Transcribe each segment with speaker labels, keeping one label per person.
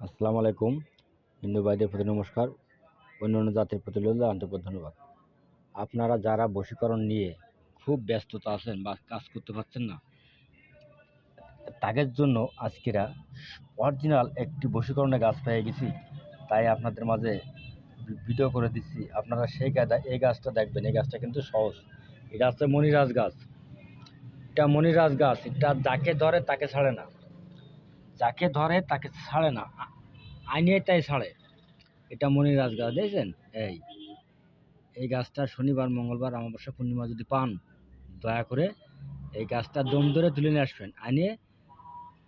Speaker 1: আসসালামু আলাইকুম। হিন্দু ভাইদের প্রতি নমস্কার। অন্য অন্য জাতির প্রতি আন্তরিক ধন্যবাদ। আপনারা যারা বশীকরণ নিয়ে খুব ব্যস্ততা আছেন বা কাজ করতে পারছেন না, তাদের জন্য আজকেরা অরিজিনাল একটি বশীকরণের গাছ পেয়ে গেছি। তাই আপনাদের মাঝে ভিডিও করে দিচ্ছি। আপনারা সেই গাছটা এই গাছটা দেখবেন। এই গাছটা কিন্তু সহজ। এই গাছটা মণিরাজ গাছ। এটা মনিরাজ গাছ। এটা যাকে ধরে তাকে ছাড়ে না। যাকে ধরে তাকে ছাড়ে না। আইনে তাই ছাড়ে। এটা মণিরাজ গাছ দেখছেন? এই এই গাছটা শনিবার, মঙ্গলবার, অমাবস্যা, পূর্ণিমা যদি পান, দয়া করে এই গাছটা দম ধরে তুলে নিয়ে আসবেন। আনিয়ে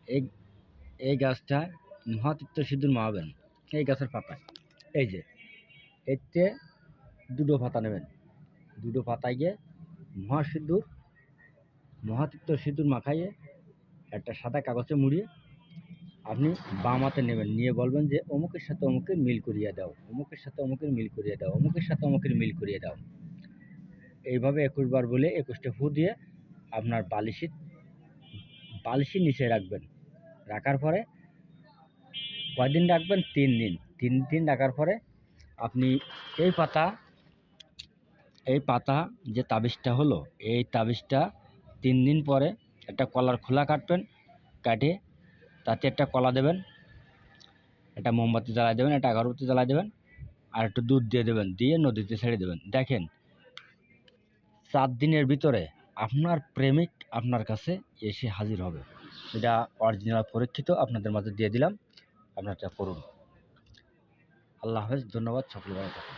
Speaker 1: এই এই গাছটা মহাতীর্থ সিঁদুর মাহাবেন এই গাছের পাতায়। এই যে, এতে দুটো পাতা নেবেন। দুটো পাতায় গিয়ে মহাসিঁদুর, মহাতীর্থ সিঁদুর মাখাইয়ে একটা সাদা কাগজে মুড়িয়ে আপনি বাম হাতে নেবেন। নিয়ে বলবেন যে, অমুকের সাথে অমুকের মিল করিয়ে দাও। অমুকের সাথে অমুকের মিল করিয়ে দাও। অমুকের সাথে অমুকের মিল করিয়ে দাও। এইভাবে একুশ বার বলে একুশটা ফু দিয়ে আপনার বালিশি বালিশি নিচে রাখবেন। রাখার পরে কয়দিন রাখবেন? তিন দিন। তিন দিন রাখার পরে আপনি এই পাতা এই পাতা যে তাবিজটা হলো, এই তাবিজটা তিন দিন পরে একটা কলার খোলা কাটবেন, কাটে তাতে একটা কলা দেবেন, একটা মোমবাতি জ্বালাই দেবেন, একটা আগরবাতি জ্বালাই দেবেন, আর একটু দুধ দিয়ে দেবেন, দিয়ে নদীতে ছেড়ে দেবেন। দেখেন চার দিনের ভিতরে আপনার প্রেমিক আপনার কাছে এসে হাজির হবে। এটা অরিজিনাল পরীক্ষিত আপনাদের মাঝে দিয়ে দিলাম। আপনারটা করুন। আল্লাহ হাফেজ, ধন্যবাদ, সকলে ভালো থাকুন।